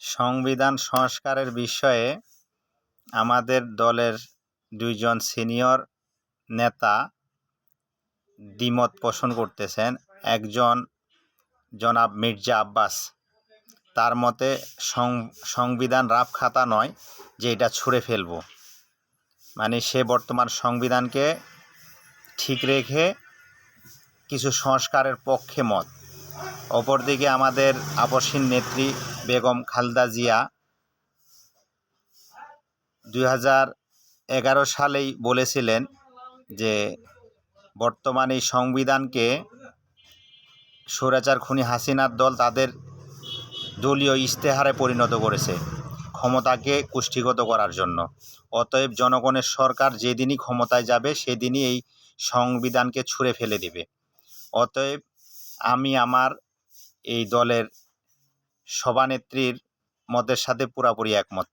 সংবিধান সংস্কারের বিষয়ে আমাদের দলের দুইজন সিনিয়র নেতা দ্বিমত পোষণ করতেছেন। একজন জনাব মির্জা আব্বাস। তার মতে সংবিধান রাফ খাতা নয় যে এটা ছুঁড়ে ফেলব। মানে সে বর্তমান সংবিধানকে ঠিক রেখে কিছু সংস্কারের পক্ষে মত। অপরদিকে আমাদের আপসীন নেত্রী বেগম খালদা জিয়া দুই এগারো সালেই বলেছিলেন যে, বর্তমান এই সংবিধানকে স্বৈরাচার খুনি হাসিনার দল তাদের দলীয় ইশতেহারে পরিণত করেছে ক্ষমতাকে কুষ্ঠিগত করার জন্য। অতএব জনগণের সরকার যেদিনই ক্ষমতায় যাবে, সেদিনই এই সংবিধানকে ছুঁড়ে ফেলে দেবে। অতএব আমি আমার এই দলের সভানেত্রীর মতের সাথে পুরাপুরি একমত।